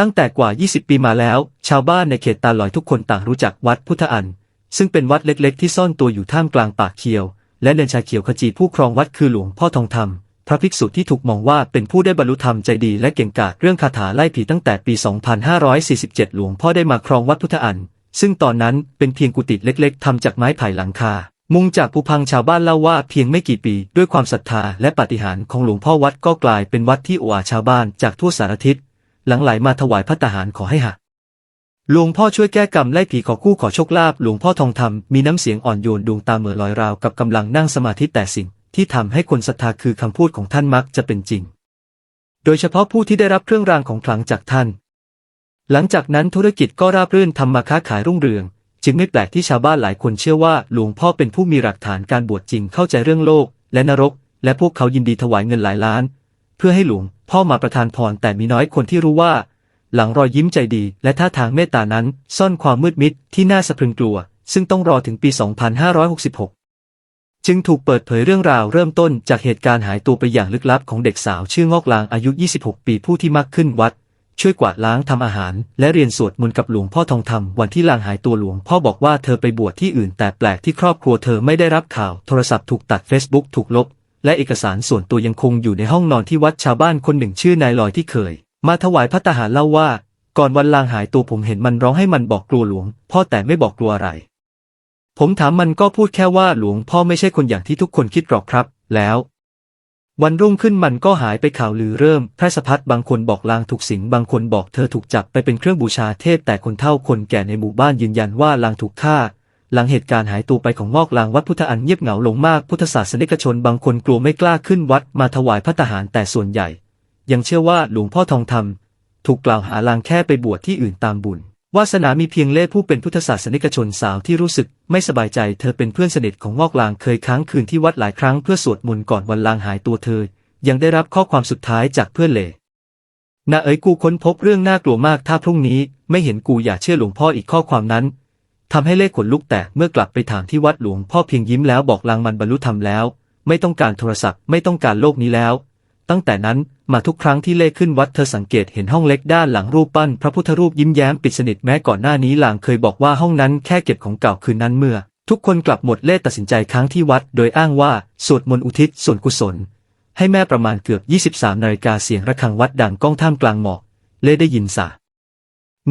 ตั้งแต่กว่า 20 ปีมาแล้ว ชาวบ้านในเขตตาลอยทุกคนต่างรู้จักวัดพุทธอัน ซึ่งเป็นวัดเล็กๆ ที่ซ่อนตัวอยู่ท่ามกลางป่าเขียว และเนินชาเขียวขจีผู้ครองวัดคือหลวงพ่อทองธรรม พระภิกษุที่ถูกมองว่าเป็นผู้ได้บรรลุธรรมใจดีและเก่งกาจเรื่องคาถาไล่ผีตั้งแต่ปี 2547 หลวงพ่อได้มาครองวัดพุทธอัน ซึ่งตอนนั้นเป็นเพียงกุฏิเล็กๆทำจากไม้ไผ่หลังคา มุงจากภูพังชาวบ้านเล่าว่าเพียงไม่กี่ปี ด้วยความศรัทธาและปาฏิหาริย์ของหลวงพ่อวัดก็กลายเป็นวัดที่ออาชาวบ้านจากทั่วสารทิศ หลังไหลมาถวายพระตาหารขอให้หักหลวงพ่อช่วยแก้กรรมไล่ผีขอคู่ขอโชคลาภหลวงพ่อทองธรรมมีน้ำเสียงอ่อนโยนดวงตาเหม่อลอยราวกับกำลังนั่งสมาธิแต่สิ่งที่ทำให้คนศรัทธาคือคำพูดของท่านมักจะเป็นจริง โดยเฉพาะผู้ที่ได้รับเครื่องรางของขลังจากท่าน หลังจากนั้นธุรกิจก็ราบรื่นทำมาค้าขายรุ่งเรือง จึงไม่แปลกที่ชาวบ้านหลายคนเชื่อว่าหลวงพ่อเป็นผู้มีหลักฐานการบวชจริงเข้าใจเรื่องโลก และนรก และพวกเขายินดีถวายเงินหลายล้าน เพื่อให้หลวง พ่อมาประทานพรแต่มีน้อยคนที่รู้ว่า หลังรอยยิ้มใจดี และท่าทางเมตตานั้นซ่อนความมืดมิดที่น่าสะพรึงกลัว ซึ่งต้องรอถึงปี 2566 จึงถูกเปิดเผยเรื่องราวเริ่มต้นจากเหตุการณ์หายตัวไปอย่างลึกลับของเด็กสาวชื่องอกลางอายุ 26 ปีผู้ที่มักขึ้นวัดช่วยกวาดล้างทำอาหาร และเรียนสวดมนต์กับหลวงพ่อทองธรรมวันที่ลางหายตัวหลวงพ่อบอกว่าเธอไปบวชที่อื่นแต่แปลกที่ครอบครัวเธอไม่ได้รับข่าว โทรศัพท์ถูกตัด Facebook ถูกลบ และเอกสารส่วนตัวยังคงอยู่ในห้องนอนที่วัดชาวบ้านคนหนึ่งชื่อนายลอยที่เคย มาถวายพระตาหารเล่าว่า ก่อนวันลางหายตัวผมเห็นมันร้องให้มันบอกกลัวหลวง พ่อแต่ไม่บอกกลัวอะไร ผมถามมันก็พูดแค่ว่าหลวงพ่อไม่ใช่คนอย่างที่ทุกคนคิดหรอกครับ แล้ว วันรุ่งขึ้นมันก็หายไปข่าวลือเริ่มแพร่สะพัดบางคนบอกลางถูกสิงบางคนบอกเธอถูกจับไปเป็นเครื่องบูชาเทพแต่คนเฒ่าคนแก่ในหมู่บ้านยืนยันว่าลางถูกฆ่า หลังเหตุการณ์หายตัวไปของงอกลางวัดพุทธอันเงียบเหงาลงมากพุทธศาสนิกชนบางคนกลัวไม่กล้าขึ้นวัดมาถวายพระตาหารแต่ส่วนใหญ่ ยังเชื่อว่าหลวงพ่อทองธรรม ถูกกล่าวหาลางแค่ไปบวชที่อื่นตามบุญวาสนามีเพียงเล่ผู้เป็นพุทธศาสนิกชนสาวที่รู้สึกไม่สบายใจเธอเป็นเพื่อนสนิทของงอกลางเคยค้างคืนที่วัดหลายครั้งเพื่อสวดมนต์ก่อนวันลางหายตัวเธอ ยังได้รับข้อความสุดท้ายจากเพื่อนเล่นาเอ๋ยกูค้นพบเรื่องน่ากลัวมากถ้าพรุ่งนี้ไม่เห็นกูอย่าเชื่อหลวงพ่ออีกข้อความนั้น ทำให้เล่ขนลุกแต่เมื่อกลับไปถามที่วัดหลวงพ่อเพียงยิ้มแล้วบอกลางมันบรรลุธรรมแล้ว ไม่ต้องการโทรศัพท์ไม่ต้องการโลกนี้แล้ว ตั้งแต่นั้นมาทุกครั้งที่เล่ขึ้นวัดเธอสังเกตเห็นห้องเล็กด้านหลังรูปปั้น พระพุทธรูปยิ้มแย้มปิดสนิทแม้ก่อนหน้านี้หลางเคยบอกว่าห้องนั้นแค่เก็บของเก่าคืนนั้นเมื่อ ทุกคนกลับหมดเล่ตัดสินใจค้างที่วัด โดยอ้างว่าสวดมนต์อุทิศส่วนกุศล ให้แม่ประมาณเกือบ 23นาฬิกาเสียงระฆังวัดดังก้องท่ามกลางหมอกเล่ได้ยินสา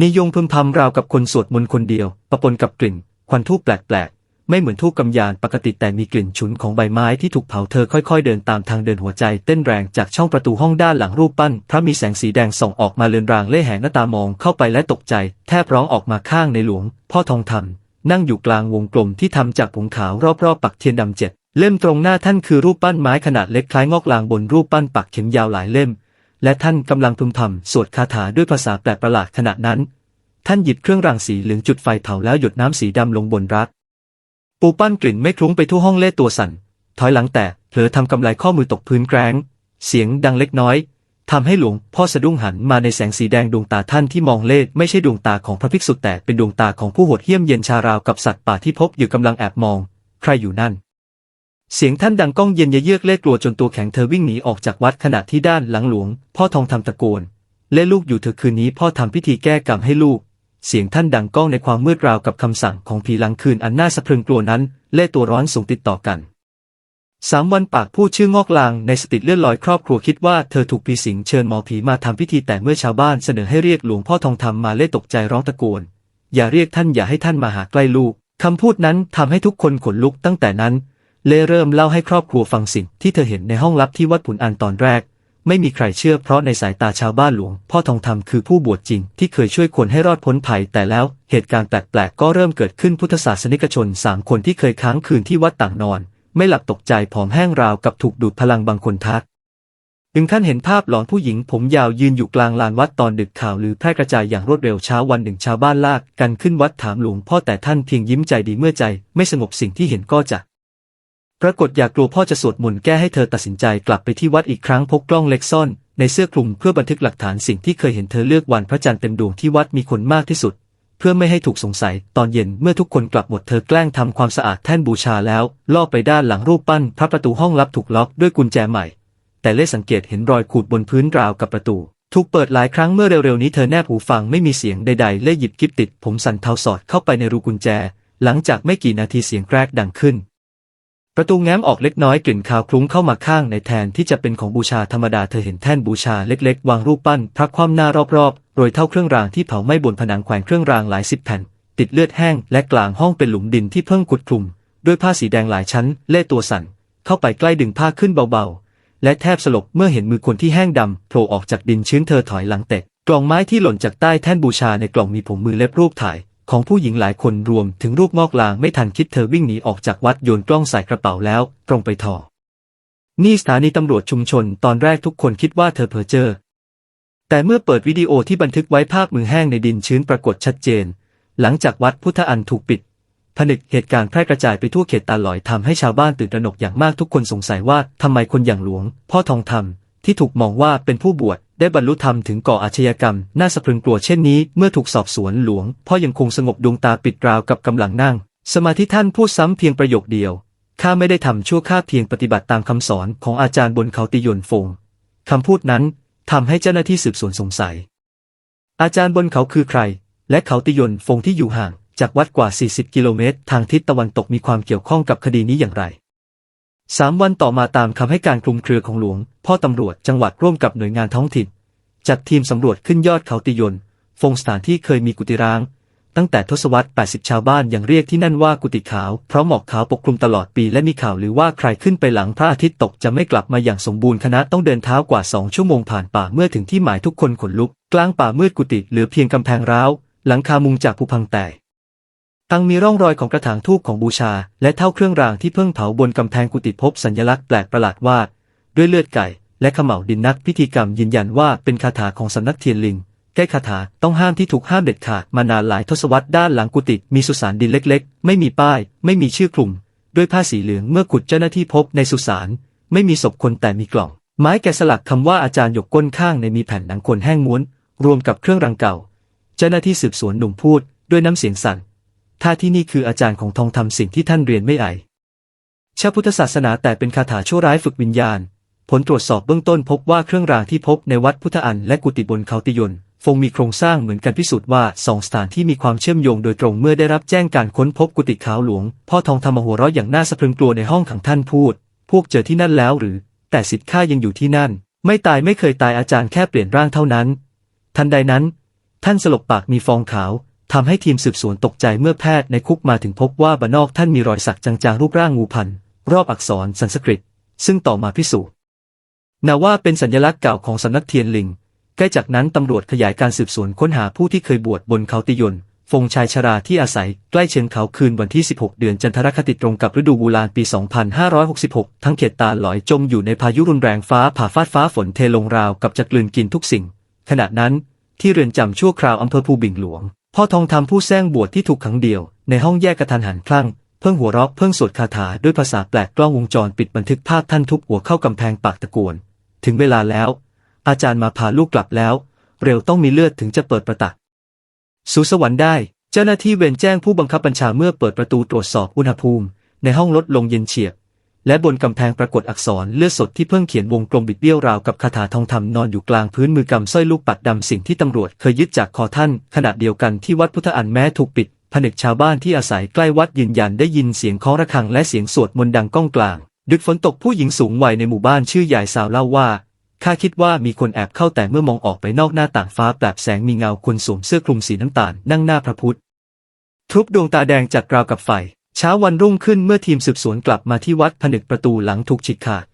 นิยงพึมพำราวกับคนสวดมนต์คนเดียว ปะปนกับกลิ่น ควันทูบแปลกๆ ไม่เหมือนทูบกำยานปกติแต่มีกลิ่นฉุนของใบไม้ที่ถูกเผาเธอค่อยๆ เดินตามทางเดินหัวใจเต้นแรงจากช่องประตูห้องด้านหลังรูปปั้น พระมีแสงสีแดงส่องออกมาเลือนรางเล่แหงหน้าตามองเข้าไปและตกใจ แทบร้องออกมาข้างในหลวง พ่อทองธรรมนั่งอยู่กลางวงกลมที่ทำจากผงขาวรอบๆปักเทียนดำเจ็ดเล่มตรงหน้าท่านคือรูปปั้นไม้ขนาดเล็กคล้ายงอกลางบนรูปปั้นปักเข็มยาวหลายเล่ม และท่านกำลังพึมพำสวดคาถาด้วยภาษาแปลกประหลาดขณะนั้น ท่านหยิบเครื่องรางสีเหลืองจุดไฟเผาแล้วหยดน้ำสีดำลงบนรัก ปูปั้นกลิ่นไม่คลุ้งไปทั่วห้องเล่ตัวสั่น ถอยหลังแต่เผลอทำกำไลข้อมือตกพื้นแกร้ง เสียงดังเล็กน้อยทำให้หลวงพ่อสะดุ้งหันมาในแสงสีแดงดวงตาท่านที่มองเล่ไม่ใช่ดวงตาของพระภิกษุแต่เป็นดวงตาของผู้โหดเหี้ยมเย็นชาราวกับสัตว์ป่าที่พบอยู่กำลังแอบมอง ใครอยู่นั่น เสียงท่านดังก้องเย็นเยือกเล่กลัวจนตัวแข็งเธอวิ่งหนีออกจากวัดขณะที่ด้านหลังหลวง พ่อทองทำตะโกนเล่ลูกอยู่เธอคืนนี้พ่อทำพิธีแก้กรรมให้ลูก เสียงท่านดังก้องในความมืดราวกับคำสั่งของผีหลังคืนอันน่าสะพรึงกลัวนั้น เล่ตัวร้อนสูงติดต่อกันสามวันปากพูดชื่องอกลางในสติเลื่อนลอยครอบครัวคิดว่าเธอถูกผีสิงเชิญหมอผีมาทำพิธีแต่เมื่อชาวบ้านเสนอให้เรียกหลวงพ่อทองทำมาเล่ตกใจร้องตะโกนอย่าเรียกท่านอย่าให้ท่านมาหาใกล้ลูกคำพูดนั้นทำให้ทุกคนขนลุกตั้งแต่นั้น เล่เริ่มเล่าให้ครอบครัวฟังสิ่งที่เธอเห็นในห้องลับที่วัดผุนอันตอนแรก ไม่มีใครเชื่อเพราะในสายตาชาวบ้านหลวง พ่อทองธรรมคือผู้บวชจริงที่เคยช่วยคนให้รอดพ้นภัย แต่แล้วเหตุการณ์แปลกๆก็เริ่มเกิดขึ้นพุทธศาสนิกชนสามคนที่เคยค้างคืนที่วัดต่างนอน ไม่หลับตกใจผอมแห้งราวกับถูกดูดพลังบางคนทักถึงขั้นเห็นภาพหลอนผู้หญิงผมยาวยืนอยู่กลางลานวัดตอนดึกข่าวลือแพร่กระจายอย่างรวดเร็วเช้าวันหนึ่งชาวบ้านลากกันขึ้นวัดถามหลวงพ่อแต่ท่านเพียงยิ้มใจดีเมื่อใจ ไม่สงบสิ่งที่เห็นก็จะ ปรากฏอยากกลัวพ่อจะสวดมนต์แก้ให้เธอตัดสินใจกลับไปที่วัดอีกครั้งพกกล้องเล็กซ่อน ในเสื้อคลุมเพื่อบันทึกหลักฐานสิ่งที่เคยเห็นเธอเลือกวันพระจันทร์เต็มดวงที่วัดมีคนมากที่สุด เพื่อไม่ให้ถูกสงสัยตอนเย็นเมื่อทุกคนกลับหมดเธอแกล้งทำความสะอาดแท่นบูชาแล้วล่อไปด้านหลังรูปปั้น พระประตูห้องลับถูกล็อกด้วยกุญแจใหม่ แต่เล่สังเกตเห็นรอยขูดบนพื้นราวกับประตูถูกเปิดหลายครั้งเมื่อเร็วๆนี้เธอแนบหูฟังไม่มีเสียงใดๆและหยิบกิฟติด ผมสั่นเทาสอดเข้าไปในรูกุญแจ หลังจากไม่กี่นาทีเสียงแกรกดังขึ้น ประตูแง้มออกเล็กน้อยกลิ่นคาวคลุ้งเข้ามาข้างในแทนที่จะเป็นของบูชาธรรมดาเธอเห็นแท่นบูชาเล็กๆ วางรูปปั้นพระคว่ำหน้ารอบๆโรยเท่าเครื่องรางที่เผาไหม้บนผนังแขวนเครื่องรางหลายสิบแผ่น ติดเลือดแห้งและกลางห้องเป็นหลุมดินที่เพิ่งขุดคลุม ด้วยผ้าสีแดงหลายชั้น เล่ตัวสั่น เข้าไปใกล้ดึงผ้าขึ้นเบาๆ และแทบสลบเมื่อเห็นมือคนที่แห้งดำโผล่ออกจากดินชื้นเธอถอยหลังเตะกล่องไม้ที่หล่นจากใต้แท่นบูชาในกล่องมีผมมือเล็บรูปถ่าย ของผู้หญิงหลายคนรวมถึงรูปงอกลางไม่ทันคิดเธอวิ่งหนีออกจากวัดโยนกล้องใส่กระเป๋าแล้ว ตรงไปทอ นี่สถานีตำรวจชุมชนตอนแรกทุกคนคิดว่าเธอเพ้อเจ้อแต่เมื่อเปิดวิดีโอที่บันทึกไว้ภาพมือแห้งในดินชื้นปรากฏชัดเจน หลังจากวัดพุทธอันถูกปิดผนึกเหตุการณ์แพร่กระจายไปทั่วเขตตาหลอยทำให้ชาวบ้านตื่นตระหนกอย่างมากทุกคนสงสัยว่าทำไมคนอย่างหลวง พ่อทองธรรมที่ถูกมองว่าเป็นผู้บวช ได้บรรลุธรรมถึงก่ออาชญากรรม น่าสะพรึงกลัวเช่นนี้เมื่อถูกสอบสวนหลวง พ่อยังคงสงบดวงตาปิดราวกับกำลังนั่ง สมาธิท่านพูดซ้ำเพียงประโยคเดียวข้าไม่ได้ทำชั่วข้าเพียงปฏิบัติตามคำสอนของอาจารย์บนเขาติยนฟงคำพูดนั้นทำให้เจ้าหน้าที่สืบสวนสงสัย อาจารย์บนเขาคือใคร และเขาติยนฟงที่อยู่ห่างจากวัดกว่า 40 กิโลเมตร ทางทิศตะวันตกมีความเกี่ยวข้องกับคดีนี้อย่างไร สามวันต่อมาตามคำให้การคลุมเครือของหลวง พ่อตำรวจจังหวัดร่วมกับหน่วยงานท้องถิ่น จัดทีมสำรวจขึ้นยอดเขาติยนฟงสถานที่เคยมีกุฏิร้าง ตั้งแต่ทศวรรษ 80 ชาวบ้านยังเรียกที่นั่นว่ากุฏิขาว เพราะหมอกขาวปกคลุมตลอดปีและมีข่าวหรือว่าใครขึ้นไปหลังพระอาทิตย์ตกจะไม่กลับมาอย่างสมบูรณ์คณะต้องเดินเท้ากว่าสองชั่วโมงผ่านป่าเมื่อถึงที่หมายทุกคนขนลุก กลางป่ามืดกุฏิเหลือเพียงกำแพงร้าวหลังคามุงจากภูพังแตก ตังมีร่องรอยของกระถางทูบของบูชา และเท่าเครื่องรางที่เพิ่งเผาบนกำแพงกุฏิพบสัญลักษณ์แปลกประหลาดว่า ด้วยเลือดไก่ และขมเหลาดินนักพิธีกรรมยืนยันว่าเป็นคาถาของสำนักเทียนลิงแก้คาถาต้องห้ามที่ถูกห้ามเด็ดขาดมานานหลายทศวรรษด้านหลังกุฏิมีสุสานดินเล็กๆ ไม่มีป้าย ไม่มีชื่อคลุม ด้วยผ้าสีเหลืองเมื่อขุดเจ้าหน้าที่พบในสุสานไม่มีศพคนแต่มีกล่อง ไม้แกะสลักคำว่าอาจารย์หยกก้นข้างในมีแผ่นหนังคนแห้งม้วน รวมกับเครื่องรังเก่า เจ้าหน้าที่สืบสวนหนุ่มพูด ด้วยน้ำเสียงสั่น ถ้าที่นี่คืออาจารย์ของทองทำสิ่งที่ท่านเรียนไม่ไอชาพุทธศาสนาแต่เป็นคาถาชั่วร้ายฝึกวิญญาณ ผลตรวจสอบเบื้องต้นพบว่าเครื่องรางที่พบในวัดพุทธอันและกุฏิบนเขาติยนฟงมีโครงสร้างเหมือนกันพิสูจน์ว่าสองสถานที่มีความเชื่อมโยงโดยตรงเมื่อได้รับแจ้งการค้นพบกุฏิขาวหลวง พ่อทองทำมหัวเราะอย่างน่าสะพรึงกลัวในห้องขังท่านพูด พวกเจอที่นั่นแล้วหรือ แต่สิทธิ์ข้ายังอยู่ที่นั่น ไม่ตายไม่เคยตายอาจารย์แค่เปลี่ยนร่างเท่านั้น ทันใดนั้น ท่านสลบปากมีฟองขาว ทำให้ทีมสืบสวนตกใจเมื่อแพทย์ในคุกมาถึงพบว่าบานนอกท่านมีรอยสักจางๆรูปร่างงูพัน รอบอักษรสันสกฤต ซึ่งต่อมาพิสูจน์นาว่าเป็นสัญลักษณ์เก่าของสำนักเทียนลิง ใกล้จากนั้นตำรวจขยายการสืบสวนค้นหาผู้ที่เคยบวชบนเขาติยน ฟงชายชราที่อาศัยใกล้เชิงเขาคืนวันที่ 16 เดือนจันทรคติตรงกับฤดูบูรานปี 2566 ทั้งเขตตาหลอยจมอยู่ในพายุรุนแรงฟ้าผ่าฟาดฟ้าฝนเทลงราวกับจะกลืนกินทุกสิ่ง ขณะนั้นที่เรือนจำชั่วคราวอำเภอภูบิ่งหลวง พ่อทองทำผู้แซงบวชที่ถูกขังเดียว ในห้องแยกกระทันหันคลั่ง เพิ่งหัวเราะเพิ่งสวดคาถาด้วยภาษาแปลกกล้องวงจรปิดบันทึกภาพท่านทุบหัวเข้ากำแพงปากตะโกนถึงเวลาแล้ว อาจารย์มาพาลูกกลับแล้ว เร็วต้องมีเลือดถึงจะเปิดประตักสู่สวรรค์ได้ เจ้าหน้าที่เวรแจ้งผู้บังคับบัญชาเมื่อเปิดประตูตรวจสอบอุณหภูมิ ในห้องลดลงเย็นเฉียบ และบนกำแพงปรากฏอักษรเลือดสดที่เพิ่งเขียนวงกลมบิดเบี้ยวราวกับคาถาทองคำนอนอยู่กลางพื้นมือกำสร้อยลูกปัดดำสิ่งที่ตำรวจเคยยึดจากคอท่าน ขณะเดียวกันที่วัดพุทธอันแม้ถูกปิดผนึกชาวบ้านที่อาศัยใกล้วัดยืนยันได้ยินเสียงเคาะระฆังและเสียงสวดมนต์ดังก้องกลาง ดึกฝนตกผู้หญิงสูงวัยในหมู่บ้านชื่อยายสาวเล่าว่าข้าคิดว่ามีคนแอบเข้าแต่เมื่อมองออกไปนอกหน้าต่างฟ้าแปลบแสงมีเงาคนสวมเสื้อคลุมสีน้ำตาลนั่งหน้าพระพุทธทุบดวงตาแดงจัดราวกับไฟ เช้าวันรุ่งขึ้นเมื่อทีมสืบสวนกลับมาที่วัดผนึกประตูหลังถูกฉีกขาด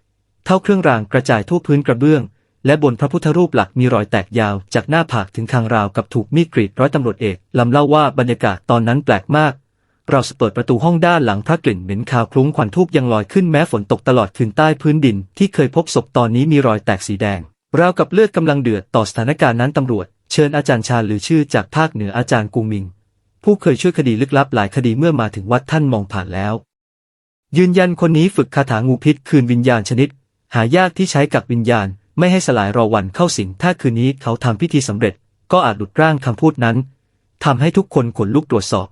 เท่าเครื่องรางกระจายทั่วพื้นกระเบื้อง และบนพระพุทธรูปหลักมีรอยแตกยาวจากหน้าผากถึงคางราวกับถูกมีดกรีดร้อยตำรวจเอกลำเล่าว่าบรรยากาศตอนนั้นแปลกมาก เราเปิดประตูห้องด้านหลังพระกลิ่นเหม็นคาวคลุ้งควันทูบยังลอยขึ้นแม้ฝนตกตลอดคืนใต้พื้นดิน ที่เคยพบศพตอนนี้มีรอยแตกสีแดงราวกับเลือดกำลังเดือดต่อสถานการณ์นั้นตำรวจ เชิญอาจารย์ชาหรือชื่อจากภาคเหนืออาจารย์กุงมิง ผู้เคยช่วยคดีลึกลับหลายคดีเมื่อมาถึงวัดท่านมองผ่านแล้ว ยืนยันคนนี้ฝึกคาถางูพิษคืนวิญญาณชนิด หายากที่ใช้กับวิญญาณ ไม่ให้สลายรอวันเข้าสิงถ้าคืนนี้เขาทำพิธีสำเร็จ ก็อาจหลุดร่างคำพูดนั้นทำให้ทุกคนขนลุกตรวจสอบ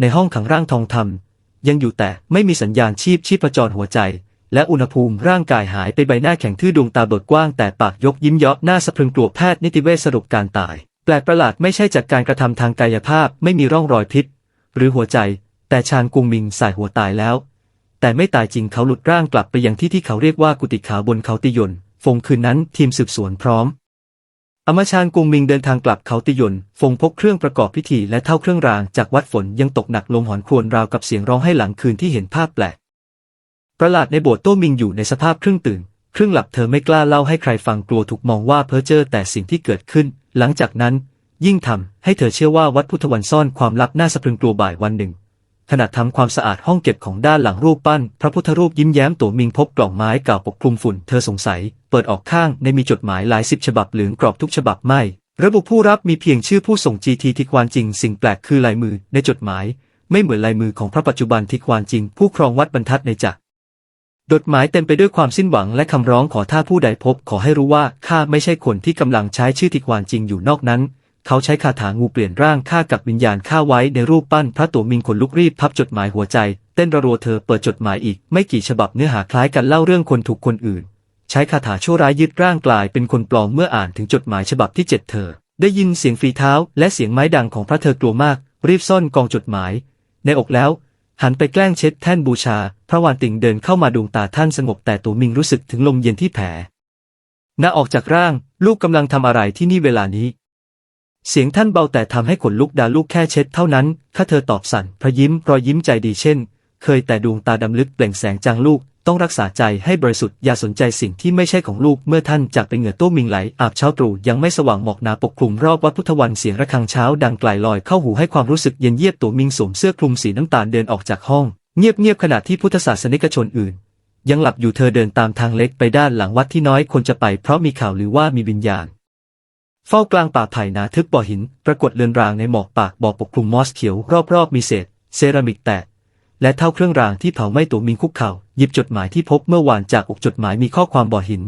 ในห้องขังร่างทองทำยังอยู่แต่ไม่มีสัญญาณชีพชีพจรหัวใจ และอุณหภูมิร่างกายหายไปใบหน้าแข็งทื่อดวงตาเบิกกว้างแต่ปากยกยิ้มเยาะหน้าสะพรึงกลัวแพทย์นิติเวชสรุปการตาย แปลกประหลาดไม่ใช่จากการกระทำทางกายภาพไม่มีร่องรอยพิษ หรือหัวใจ แต่ชาญกุงมิงสายหัวตายแล้ว แต่ไม่ตายจริงเขาหลุดร่างกลับไปยังที่ที่เขาเรียกว่ากุฏิขาวบนเขาติยนฟงคืนนั้นทีมสืบสวนพร้อม อมชานกุงมิงเดินทางกลับเขาติยนฟงพกเครื่องประกอบพิธีและเท่าเครื่องรางจากวัดฝนยังตกหนักลมหอนครวญราวกับเสียงร้องให้หลังคืนที่เห็นภาพแปลกประหลาดในโบสถ์โต้มิงอยู่ในสภาพครึ่งตื่น ครึ่งหลับเธอไม่กล้าเล่าให้ใครฟังกลัวถูกมองว่าเพ้อเจ้อแต่สิ่งที่เกิดขึ้น หลังจากนั้น ยิ่งทำให้เธอเชื่อว่าวัดพุทธวันซ่อนความลับน่าสะพรึงกลัวบ่ายวันหนึ่งขณะทำความสะอาดห้องเก็บของด้านหลังรูปปั้น พระพุทธรูปยิ้มแย้มตัวมิงพบกล่องไม้เก่าปกคลุมฝุ่น เธอสงสัย เปิดออกข้างในมีจดหมายหลายสิบฉบับเหลืองกรอบทุกฉบับไม่ ระบุผู้รับมีเพียงชื่อผู้ส่งจีทีทิควานจริง สิ่งแปลกคือลายมือในจดหมาย ไม่เหมือนลายมือของพระปัจจุบันทิควานจริง ผู้ครองวัดบรรทัดในจักร จดหมายเต็มไปด้วยความสิ้นหวังและคำร้องขอถ้าผู้ใดพบ ขอให้รู้ว่าข้าไม่ใช่คนที่กำลังใช้ชื่อทิควานจริงอยู่นอกนั้น เขาใช้คาถางูเปลี่ยนร่างข้ากับวิญญาณข้าไว้ในรูปปั้นพระตัวมิงขนลุกรีบพับจดหมายหัวใจ เต้นระรัวเธอเปิดจดหมายอีก ไม่กี่ฉบับเนื้อหาคล้ายกันเล่าเรื่องคนถูกคนอื่น ใช้คาถาชั่วร้ายยึดร่างกลายเป็นคนปลอมเมื่ออ่านถึงจดหมายฉบับที่เจ็ดเธอ ได้ยินเสียงฝีเท้า และเสียงไม้ดังของพระเธอกลัวมาก รีบซ่อนกองจดหมาย ในอกแล้ว หันไปแกล้งเช็ดแท่นบูชา พระวานติงเดินเข้ามาดวงตาท่านสงบแต่ตัวมิงรู้สึกถึงลมเย็นที่แผลหน้าออกจากร่าง ลูกกำลังทำอะไรที่นี่เวลานี้ เสียงท่านเบาแต่ทำให้ขนลุกดาลูกแค่เช็ดเท่านั้น ข้าเธอตอบสั่น พระยิ้มรอยยิ้มใจดีเช่น เคยแต่ดวงตาดำลึกเปล่งแสงจางลูก ต้องรักษาใจให้บริสุทธิ์อย่าสนใจสิ่งที่ไม่ใช่ของลูกเมื่อท่านจากไปเหงื่อโต้มิงไหลอาบเช้าตรู่ยังไม่สว่างหมอกหนาปกคลุมรอบวัดพุทธวันเสียงระฆังเช้าดังไกลลอยเข้าหูให้ความรู้สึกเย็นเยียบตัวมิงสวมเสื้อคลุมสีน้ำตาลเดินออกจากห้อง เงียบๆขณะที่พุทธศาสนิกชนอื่น ยังหลับอยู่เธอเดินตามทางเล็กไปด้านหลังวัดที่น้อยคนจะไปเพราะมีข่าวหรือว่ามีวิญญาณเฝ้ากลางป่าไผ่นาทึบบ่อหิน ปรากฏเลือนรางในหมอกปากบ่อปกคลุมมอสเขียวรอบๆมีเศษ เซรามิกแตก และเท่าเครื่องรางที่เผาไหม้ตัวมิงคุกเข่าหยิบจดหมายที่พบเมื่อวานจากอกจดหมายมีข้อความบ่อหิน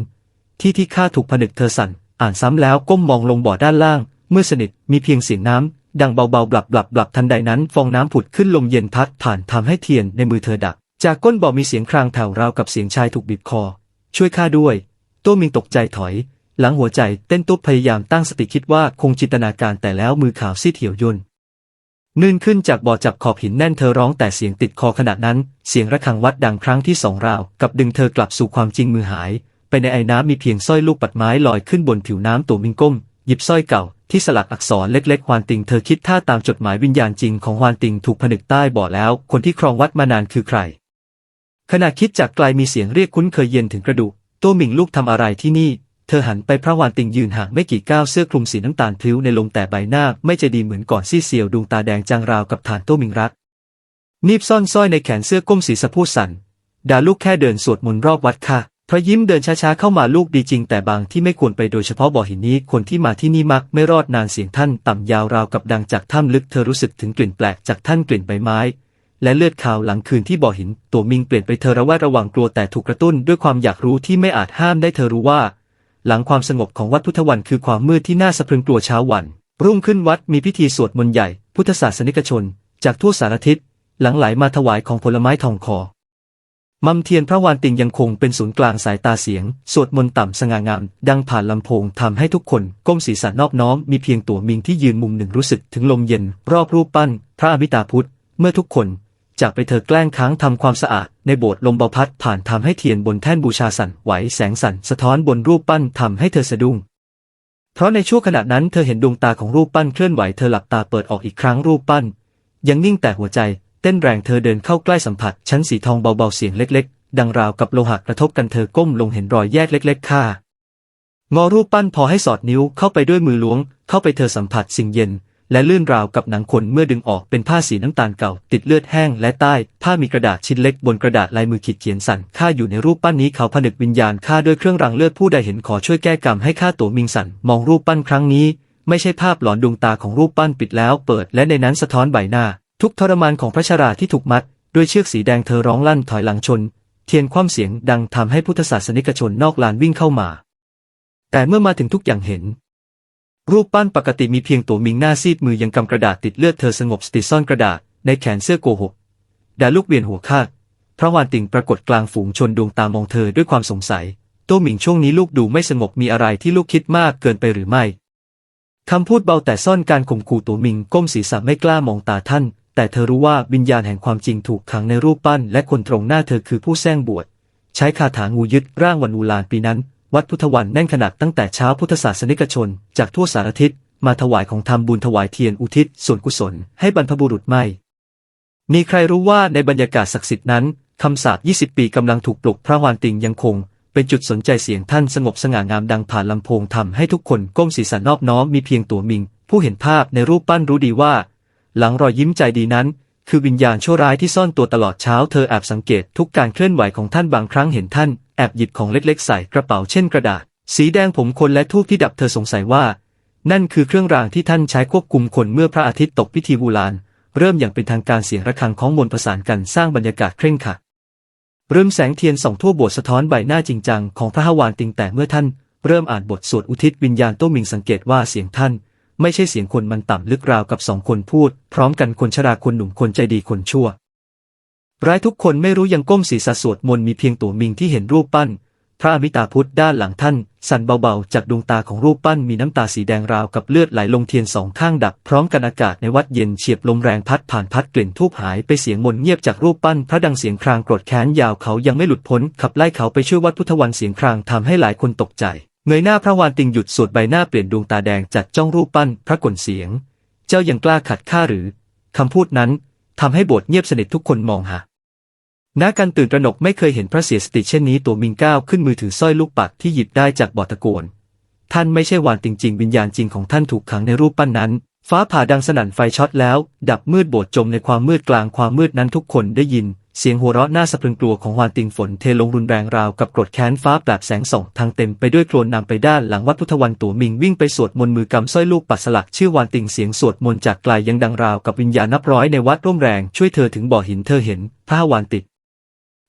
ที่ที่ข้าถูกผนึกเธอสั่น อ่านซ้ำแล้วก้มมองลงบ่อด้านล่าง เมื่อสนิทมีเพียงเสียงน้ำดังเบาๆบลับบลับบลับทันใดนั้น ฟองน้ำผุดขึ้นลมเย็นพัดผ่านทำให้เทียนในมือเธอดับจากก้นบ่อมีเสียงครางแผ่วราวกับเสียงชายถูกบีบคอ ช่วยข้าด้วยโต้มิงตกใจถอย หลังหัวใจเต้นตุ๊บพยายามตั้งสติคิดว่าคงจินตนาการแต่แล้วมือขาวซีดเหี่ยวย่น นขึ้นจากบ่อจับขอบหินแน่นเธอร้องแต่เสียงติดคอขณะนั้น เสียงระฆังวัดดังครั้งที่สองราว กับดึงเธอกลับสู่ความจริงมือหาย ไปในไอ้น้ำมีเพียงสร้อยลูกปัดไม้ลอยขึ้นบนผิวน้ำตัวมิงก้ม หยิบสร้อยเก่า ที่สลักอักษรเล็กๆฮวานติงเธอคิดท่าตามจดหมายวิญญาณจริงของฮวานติงถูกผนึกใต้บ่อแล้ว คนที่ครองวัดมานานคือใคร ขณะคิดจากไกลมีเสียงเรียกคุ้นเคยเย็นถึงกระดูกโต้หมิงลูกทำอะไรที่นี่ เธอหันไปพระวานติงยืนห่างไม่กี่ก้าวเสื้อคลุมสีน้ำตาลพลิ้วในลมแต่ใบหน้าไม่ใจดีเหมือนก่อนซี่เซียวดวงตาแดงจางราวกับฐานโต้มิงรักนีบซ่อนสร้อยในแขนเสื้อก้มศีรษะพูดสั่นดาลูกแค่เดินสวดมนต์รอบวัดค่ะพระยิ้มเดินช้าๆเข้ามาลูกดีจริงแต่บางที่ไม่ควรไปโดยเฉพาะบ่อหินนี้คนที่มาที่นี่มักไม่รอดนานเสียงท่านต่ำยาวราวกับดังจากถ้ำลึกเธอรู้สึกถึงกลิ่นแปลกจากท่านกลิ่นใบไม้ และเลือดขาวหลังคืนที่บ่อหิน ตัวมิงเปลี่ยนไปเธอระแวดระวังกลัวแต่ถูกกระตุ้นด้วยความอยากรู้ที่ไม่อาจห้ามได้เธอรู้ว่า หลังความสงบของวัดพุทธวันคือความมืดที่น่าสะพรึงกลัวเช้าวัน รุ่งขึ้นวัดมีพิธีสวดมนต์ใหญ่ พุทธศาสนิกชน จากทั่วสารทิศหลังไหลมาถวายของผลไม้ทองคอมัมเทียนพระวานติงยังคงเป็นศูนย์กลางสายตาเสียง สวดมนต์ต่ำสง่างาม ดังผ่านลำโพงทำให้ทุกคนก้มศีรษะนอบน้อม มีเพียงตัวมิงที่ยืนมุมหนึ่งรู้สึกถึงลมเย็น รอบรูปปั้น พระอมิตาพุทธ เมื่อทุกคน จากไปเธอแกล้งค้างทำความสะอาด ในโบสถ์ลมเบาพัดผ่านทำให้เทียนบนแท่นบูชาสั่นไหวแสงสั่นสะท้อนบนรูปปั้นทำให้เธอสะดุ้ง เพราะในช่วงขณะนั้นเธอเห็นดวงตาของรูปปั้นเคลื่อนไหวเธอหลับตาเปิดออกอีกครั้งรูปปั้น ยังนิ่งแต่หัวใจ เต้นแรงเธอเดินเข้าใกล้สัมผัส ชั้นสีทองเบาๆเสียงเล็ก ๆ ดังราวกับโลหะกระทบกันเธอก้มลงเห็นรอยแยกเล็ก ๆ ค่างอรูปปั้นพอให้สอดนิ้วเข้าไปด้วยมือล้วง เข้าไปเธอสัมผัสสิ่งเย็น และลื่นราวกับหนังคนเมื่อดึงออกเป็นผ้าสีน้ำตาลเก่า ติดเลือดแห้งและใต้ผ้ามีกระดาษชิ้นเล็กบนกระดาษลายมือขีดเขียนสั่นข้าอยู่ในรูปปั้นนี้เขาผนึกวิญญาณข้าด้วยเครื่องรางเลือดผู้ใดเห็นขอช่วยแก้กรรมให้ข้าตัวมิงสั่นมองรูปปั้นครั้งนี้ ไม่ใช่ภาพหลอนดวงตาของรูปปั้นปิดแล้ว เปิดและในนั้นสะท้อนใบหน้า ทุกทรมานของพระชราที่ถูกมัด ด้วยเชือกสีแดงเธอร้องลั่นถอยหลังชน เทียนคว่ำเสียงดังทำให้พุทธศาสนิกชนนอกลานวิ่งเข้ามา แต่เมื่อมาถึงทุกอย่างเห็น รูปปั้นปกติมีเพียงตัวมิงหน้าซีดมือยังกำกระดาษติดเลือดเธอสงบสติซ่อนกระดาษในแขนเสื้อโกหกดาลูกเวียนหัวคาดพระวานติงปรากฏกลางฝูงชนดวงตามองเธอด้วยความสงสัย โต้หมิงช่วงนี้ลูกดูไม่สงบมีอะไรที่ลูกคิดมากเกินไปหรือไม่คำพูดเบาแต่ซ่อนการข่มขู่ตัวหมิงก้มศีรษะไม่กล้ามองตาท่าน แต่เธอรู้ว่าวิญญาณแห่งความจริงถูกขังในรูปปั้น และคนตรงหน้าเธอคือผู้แซงบวชใช้คาถางูยึดร่างวันอูลานปีนั้น วัดพุทธวันแน่นขนาดตั้งแต่เช้าพุทธศาสนิกชน จากทั่วสารทิศมาถวายของทำบุญถวายเทียนอุทิศส่วนกุศลให้บรรพบุรุษไม่ มีใครรู้ว่าในบรรยากาศศักดิ์สิทธิ์นั้นคำสาป20 ปีกำลังถูกปลุกพระวานติงยังคง เป็นจุดสนใจเสียงท่านสงบสง่างามดังผ่านลำโพงทำให้ทุกคนก้มศีรษะนอบน้อมมีเพียงตัวมิง ผู้เห็นภาพในรูปปั้นรู้ดีว่า หลังรอยยิ้มใจดีนั้น คือวิญญาณชั่วร้ายที่ซ่อนตัวตลอดเช้าเธอแอบสังเกตทุกการเคลื่อนไหวของท่านบางครั้งเห็นท่าน แอบหยิบของเล็กๆใส่กระเป๋าเช่นกระดาษ สีแดงผมคนและทูบที่ดับเธอสงสัยว่า นั่นคือเครื่องรางที่ท่านใช้ควบคุมคนเมื่อพระอาทิตย์ตกพิธีบูลานเริ่มอย่างเป็นทางการเสียงระฆังของมนประสานกันสร้างบรรยากาศเคร่งขรึมเริ่มแสงเทียนส่องทั่วบสถ์สะท้อนใบหน้าจริงจังของพระฮวานติงแต่เมื่อท่าน เริ่มอ่านบทสวดอุทิศวิญญาณโต้มิงสังเกตว่าเสียงท่าน ไม่ใช่เสียงคนมันต่ำลึกราวกับสองคนพูด พร้อมกันคนชราคนหนุ่มคนใจดีคนชั่ว ร้ายทุกคนไม่รู้ยังก้มศีรษะสวดมนต์มีเพียงตัวมิงที่เห็นรูปปั้น พระอมิตาพุทธด้านหลังท่าน สั่นเบาๆ จากดวงตาของรูปปั้นมีน้ำตาสีแดงราวกับเลือดไหลลงเทียนสองข้างดับ พร้อมกันอากาศในวัดเย็นเฉียบลมแรงพัดผ่านพัดกลิ่นทูบหายไปเสียงมนต์เงียบจากรูปปั้น พระดังเสียงครางโกรธแค้นยาวเขายังไม่หลุดพ้นขับไล่เขาไปช่วยวัดพุทธวันเสียงครางทำให้หลายคนตกใจเงยหน้าพระวานติงหยุดสวดใบหน้าเปลี่ยนดวงตาแดงจัดจ้องรูปปั้น พระกลนเสียง เจ้ายังกล้าขัดข้าหรือคำพูดนั้น ทำให้โบสถ์เงียบสนิททุกคนมองหานาการตื่นตระหนกไม่เคยเห็นพระเสียสติเช่นนี้ตัวมิงก้าวขึ้นมือถือสร้อยลูกปักที่หยิบได้จากบ่อตะโกน ท่านไม่ใช่วานจริง ๆ วิญญาณจริงของท่านถูกขังในรูปปั้นนั้น ฟ้าผ่าดังสนั่นไฟช็อตแล้ว ดับมืดโบสถ์จมในความมืดกลางความมืดนั้นทุกคนได้ยิน เสียงหัวเราะน่าสะพรึงกลัวของวานติงฝนเทลงรุนแรงราวกับกรดแค้นฟ้าแปลบแสงส่องทางเต็มไปด้วยโคลนนำไปด้านหลังวัดพุทธวันตัวมิงวิ่งไปสวดมนต์มือกำสร้อยลูกปัดสลักชื่อวานติงเสียงสวดมนต์จากไกลยังดังราวกับวิญญาณนับร้อยในวัดร่วมแรงช่วยเธอถึงบ่อหินเธอเห็นพระวานติด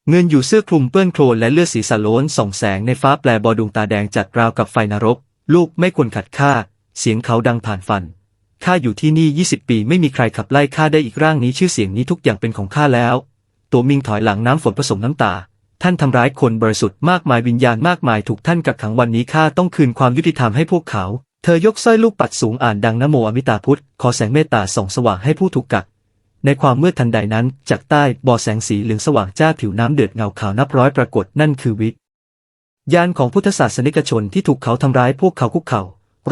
เงินอยู่เสื้อคลุมเปื้อนโคลนและเลือดสีสะโล้นส่องแสงในฟ้าแปลบอดวงตาแดงจัดราวกับไฟนรก ลูกไม่ควรขัดข้าเสียงเขาดังผ่านฟันข้าอยู่ที่นี่ 20 ปีไม่มีใครขับไล่ข้าได้อีกร่างนี้ชื่อเสียงนี้ทุกอย่างเป็นของข้าแล้ว ตัวมิงถอยหลังน้ำฝนผสมน้ำตา ท่านทำร้ายคนบริสุทธิ์มากมายวิญญาณมากมายถูกท่านกักขังวันนี้ข้าต้องคืนความยุติธรรมให้พวกเขา เธอยกสร้อยลูกปัดสูงอ่านดังนโมอมิตาพุทธขอแสงเมตตาส่องสว่างให้ผู้ถูกกัก ในความมืดทันใดนั้น จากใต้บ่อแสงสีเหลืองสว่างจ้าผิวน้ำเดือดเงาขาวนับร้อยปรากฏนั่นคือวิญาณของพุทธศาสนิกชนที่ถูกเขาทำร้ายพวกเขาคุกเข่า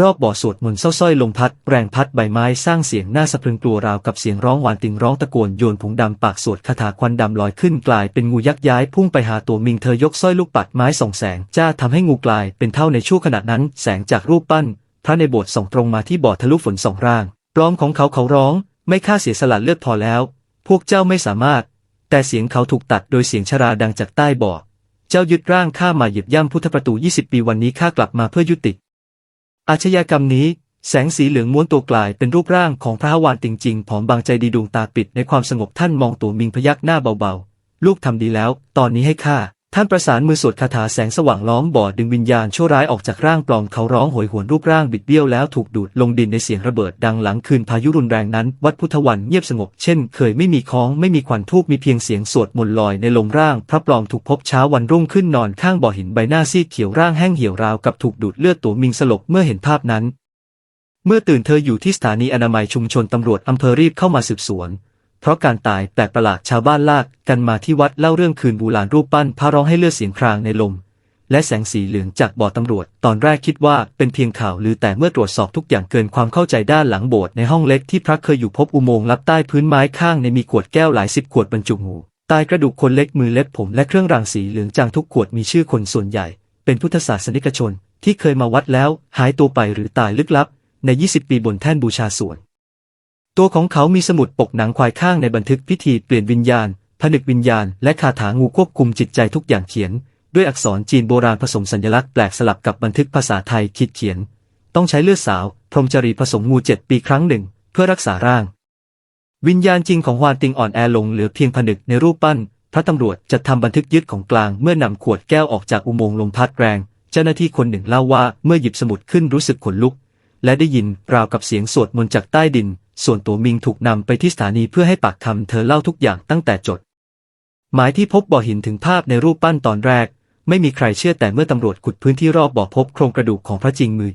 รอบบ่อสวดมนต์เศร้าๆลมพัดแรงพัดใบไม้สร้างเสียงน่าสะพรึงกลัวราวกับเสียงร้องหวานติงร้องตะโกนโยนผงดำปากสวดคาถาควันดำลอยขึ้นกลายเป็นงูยักษ์ย้ายพุ่งไปหาตัวมิงเธอยกสร้อยลูกปัดไม้ส่องแสงจ้าทำให้งูกลายเป็นเท่าในชั่วขณะนั้น แสงจากรูปปั้น พระในโบสถ์ส่องตรงมาที่บ่อทะลุฝนสองร่างร้องของเขาเขาร้อง ไม่ค่าเสียสละเลือดพอแล้ว พวกเจ้าไม่สามารถ แต่เสียงเขาถูกตัดโดยเสียงชราดังจากใต้บ่อเจ้ายึดร่างข้ามาหยียบย่ำพุทธประตู 20 ปีวันนี้ข้ากลับมาเพื่อยุติ อาชญากรรมนี้ แสงสีเหลืองม้วนตัวกลายเป็นรูปร่างของพระวานจริงๆผอมบางใจดีดวงตาปิดในความสงบท่านมองตัวมิงพยักหน้าเบาๆ ลูกทำดีแล้ว ตอนนี้ให้ข้า ท่านประสานมือสวดคาถาแสงสว่างล้อมบ่อดึงวิญญาณชั่วร้ายออกจากร่างปลอมเขาร้องโหยหวนรูปร่างบิดเบี้ยวแล้วถูกดูดลงดินในเสียงระเบิดดังหลังคืนพายุรุนแรงนั้น วัดพุทธวันเงียบสงบเช่นเคยไม่มีคล้องไม่มีควันทูบมีเพียงเสียงสวดมนต์ลอยในลมร่าง พระปลอมถูกพบเช้าวันรุ่งขึ้นนอนข้างบ่อหินใบหน้าซีดเขียวร่างแห้งเหี่ยวราวกับถูกดูดเลือดตัวมิงสลบเมื่อเห็นภาพนั้น เมื่อตื่นเธออยู่ที่สถานีอนามัยชุมชนตำรวจอำเภอรีบเข้ามาสืบสวน ราะการตายแปลกประหลาดชาวบ้านลากกันมาที่วัดเล่าเรื่องคืนบูรานรูปปั้นพระร้องให้เลือดเสียงครางในลม และแสงสีเหลืองจากบ่อตำรวจ ตอนแรกคิดว่าเป็นเพียงข่าวลือแต่เมื่อตรวจสอบทุกอย่างเกินความเข้าใจด้านหลังโบสถ์ในห้องเล็กที่พระเคยอยู่พบอุโมงค์ลับใต้พื้นไม้ข้างในมีขวดแก้วหลายสิบขวดบรรจุงูตายกระดูกคนเล็กมือเล็บผมและเครื่องรางสีเหลืองจางทุกขวดมีชื่อคนส่วนใหญ่ เป็นพุทธศาสนิกชน ที่เคยมาวัดแล้ว หายตัวไปหรือตายลึกลับ ใน 20 ปีบนแท่นบูชาส่วน ตัวของเขามีสมุดปกหนังควายข้างในบันทึกพิธีเปลี่ยนวิญญาณ ผนึกวิญญาณ และคาถางูควบคุมจิตใจทุกอย่างเขียน ด้วยอักษรจีนโบราณผสมสัญลักษณ์แปลกสลับกับบันทึกภาษาไทยคิดเขียน ต้องใช้เลือดสาว พรหมจรีผสมงูเจ็ดปีครั้งหนึ่ง เพื่อรักษาร่าง วิญญาณจริงของฮวานติงอ่อนแอลงเหลือเพียงผนึกในรูปปั้น พระตำรวจจะทำบันทึกยึดของกลางเมื่อนำขวดแก้วออกจากอุโมงค์ลมพัดแรง เจ้าหน้าที่คนหนึ่งเล่าว่าเมื่อหยิบสมุดขึ้นรู้สึกขนลุก และได้ยินราวกับเสียงสวดมนต์จากใต้ดิน ส่วนตัวมิงถูกนำไปที่สถานีเพื่อให้ปากคำเธอเล่าทุกอย่างตั้งแต่จด หมายที่พบบ่อหินถึงภาพในรูปปั้นตอนแรก ไม่มีใครเชื่อแต่เมื่อตำรวจขุดพื้นที่รอบบ่อพบโครงกระดูกของพระจริงมือ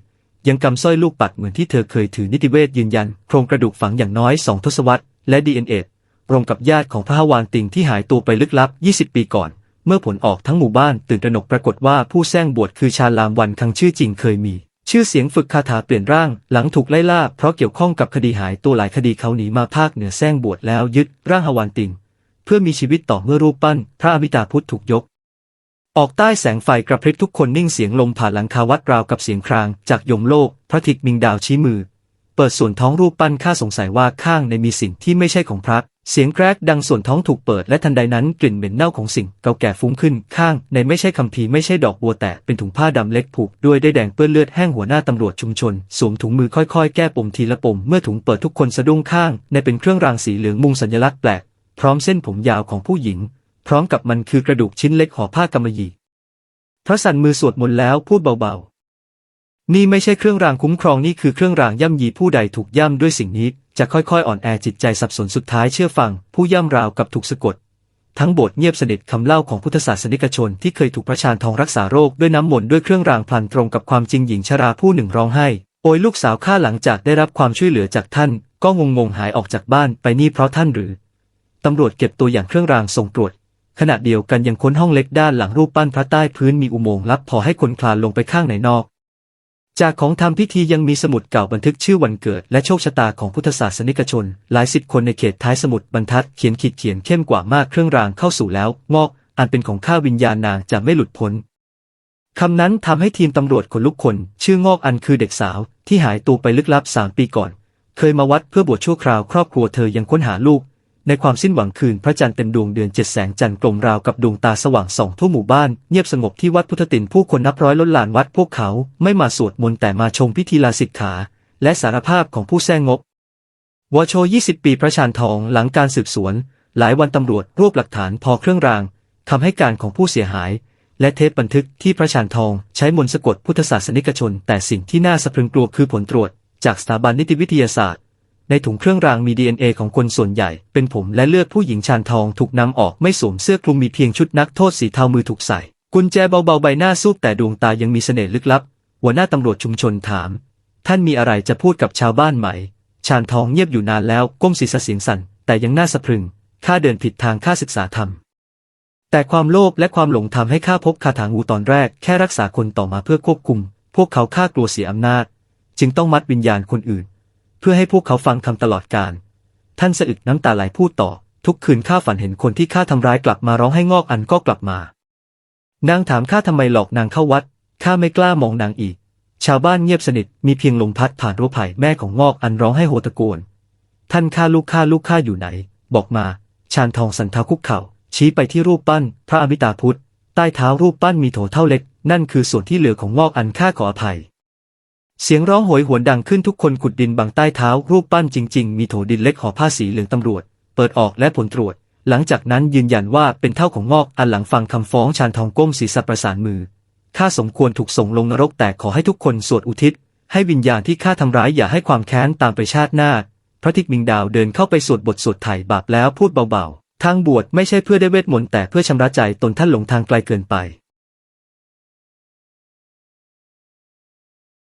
ยังกำสร้อยลูกปัดเหมือนที่เธอเคยถือนิติเวชยืนยัน โครงกระดูกฝังอย่างน้อยสองทศวรรษและดีเอ็นเอตรงกับญาติของพระฮวานติงที่หายตัวไปลึกลับ 20 ปีก่อน เมื่อผลออกทั้งหมู่บ้านตื่นตระหนกปรากฏว่าผู้แซงบวชคือชาลามวันคังชื่อจริงเคยมี ชื่อเสียงฝึกคาถาเปลี่ยนร่างหลังถูกไล่ล่าเพราะเกี่ยวข้องกับคดีหายตัวหลายคดีเขาหนีมาภาคเหนือแซงบวชแล้วยึดร่างฮวานติง เพื่อมีชีวิตต่อเมื่อรูปปั้น พระอมิตาพุทธถูกยก ออกใต้แสงไฟกระพริบทุกคนนิ่งเสียงลมผ่านหลังคาวัดราวกับเสียงคราง จากยมโลก พระทิกมิงดาวชี้มือ เปิดส่วนท้องรูปปั้นข้าสงสัยว่าข้างในมีสิ่งที่ไม่ใช่ของพระ เสียงแกรกดังส่วนท้องถูกเปิดและทันใดนั้นกลิ่นเหม็นเน่าของสิ่งเก่าแก่ฟุ้งขึ้นข้างในไม่ใช่คำพีร์ไม่ใช่ดอกบัวแต่เป็นถุงผ้าดำเล็กผูกด้วยได้แดงเปื้อนเลือดแห้งหัวหน้าตำรวจชุมชนสวมถุงมือค่อยๆ แก้ปมทีละปมเมื่อถุงเปิดทุกคนสะดุ้งข้างในเป็นเครื่องรางสีเหลืองมุงสัญลักษณ์แปลกพร้อมเส้นผมยาวของผู้หญิง พร้อมกับมันคือกระดูกชิ้นเล็กห่อผ้ากำมะหยี่พระสันมือสวดมนต์แล้วพูดเบาๆ นี่ไม่ใช่เครื่องรางคุ้มครองนี่คือเครื่องรางย่ำยีผู้ใดถูกย่ำด้วยสิ่งนี้ จะค่อยๆ อ่อนแอจิตใจสับสนสุดท้ายเชื่อฟัง ผู้ย่ำราวกับถูกสะกด ทั้งบสถ์เงียบสนิทคำเล่าของพุทธศาสนิกชนที่เคยถูกพระชานทองรักษาโรคด้วยน้ำมนต์ด้วยเครื่องรางพลันตรงกับความจริงหญิงชราผู้หนึ่งร้องไห้ โอยลูกสาวข้าหลังจากได้รับความช่วยเหลือจากท่าน ก็งงงๆหายออกจากบ้านไปนี่เพราะท่านหรือตำรวจเก็บตัวอย่างเครื่องรางส่งตรวจขณะเดียวกันยังค้นห้องเล็กด้านหลังรูปปั้นพระใต้พื้นมีอุโมงค์ลับพอให้คนคลานลงไปข้างในนอก จากของทำพิธียังมีสมุดเก่าบันทึกชื่อวันเกิดและโชคชะตาของพุทธศาสนิกชน หลายสิบคนในเขตท้ายสมุดบรรทัดเขียนขีดเขียนเข้มกว่ามากเครื่องรางเข้าสู่แล้ว งอก อันเป็นของข้าวิญญาณนางจะไม่หลุดพ้นคำนั้นทำให้ทีมตำรวจคนลุกคน ชื่องอกอันคือเด็กสาว ที่หายตัวไปลึกลับสามปีก่อน เคยมาวัดเพื่อบวชชั่วคราวครอบครัวเธอยังค้นหาลูก ในความสิ้นหวังคืนพระจันทร์เต็มดวงเดือนเจ็ดแสงจันทร์กลมราวกับดวงตาสว่างส่องทั่วหมู่บ้าน เงียบสงบที่วัดพุทธตินผู้คนนับร้อยล้นลานวัดพวกเขาไม่มาสวดมนต์แต่มาชมพิธีลาสิกขา และสารภาพของผู้แซงงบวช20 ปีพระชานทองหลังการสืบสวน หลายวันตำรวจรวบหลักฐานพอเครื่องรางคำให้การของผู้เสียหาย และเทปบันทึกที่พระชานทองใช้มนต์สะกดพุทธศาสนิกชน แต่สิ่งที่น่าสะพรึงกลัวคือผลตรวจ จากสถาบันนิติวิทยาศาสตร์ ในถุงเครื่องรางมี DNA ของคนส่วนใหญ่ เป็นผมและเลือดผู้หญิงชานทองถูกนำออกไม่สวมเสื้อคลุมมีเพียงชุดนักโทษสีเทามือถูกใส่ กุญแจเบาๆใบหน้าซูบแต่ดวงตายังมีเสน่ห์ลึกลับ หัวหน้าตำรวจชุมชนถาม ท่านมีอะไรจะพูดกับชาวบ้านไหม ชานทองเงียบอยู่นานแล้วก้มศีรษะเสียงสั่น แต่ยังน่าสะพรึงข้าเดินผิดทางข้าศึกษาธรรม แต่ความโลภและความหลงทำให้ข้าพบคาถางูตอนแรกแค่รักษาคนต่อมาเพื่อควบคุม พวกเขาข้ากลัวเสียอำนาจ จึงต้องมัดวิญญาณคนอื่น เพื่อให้พวกเขาฟังคำตลอดการ ท่านสะอึกน้ำตาไหลพูดต่อ ทุกคืนข้าฝันเห็นคนที่ข้าทำร้ายกลับมาร้องให้งอกอันก็กลับมา นางถามข้าทำไมหลอกนางเข้าวัด ข้าไม่กล้ามองนางอีก ชาวบ้านเงียบสนิท มีเพียงลมพัดผ่านรั้วไผ่แม่ของงอกอันร้องให้โหตะโกน ท่านข้าลูกข้าลูกข้าอยู่ไหน บอกมา ชานทองสันทาคุกเข่า ชี้ไปที่รูปปั้น พระอมิตาพุทธ ใต้เท้ารูปปั้นมีโถเท่าเล็ก นั่นคือส่วนที่เหลือของงอกอันข้าขออภัย เสียงร้องโหยหวนดังขึ้นทุกคนขุดดินบังใต้เท้ารูปปั้นจริง ๆ มีโถดินเล็กห่อผ้าสีเหลืองตำรวจ เปิดออกและผลตรวจ หลังจากนั้นยืนยันว่าเป็นเท่าของงอกอันหลังฟังคำฟ้องชานทองก้มศีรษะประสานมือข้าสมควรถูกส่งลงนรกแต่ขอให้ทุกคนสวดอุทิศ ให้วิญญาณที่ข้าทำร้ายอย่าให้ความแค้นตามไปชาติหน้า พระทิกมิงดาวเดินเข้าไปสวดบทสวดไถ่บาปแล้วพูดเบาๆทางบวชไม่ใช่เพื่อได้เวทมนต์แต่เพื่อชำระใจตนท่านหลงทางไกลเกินไป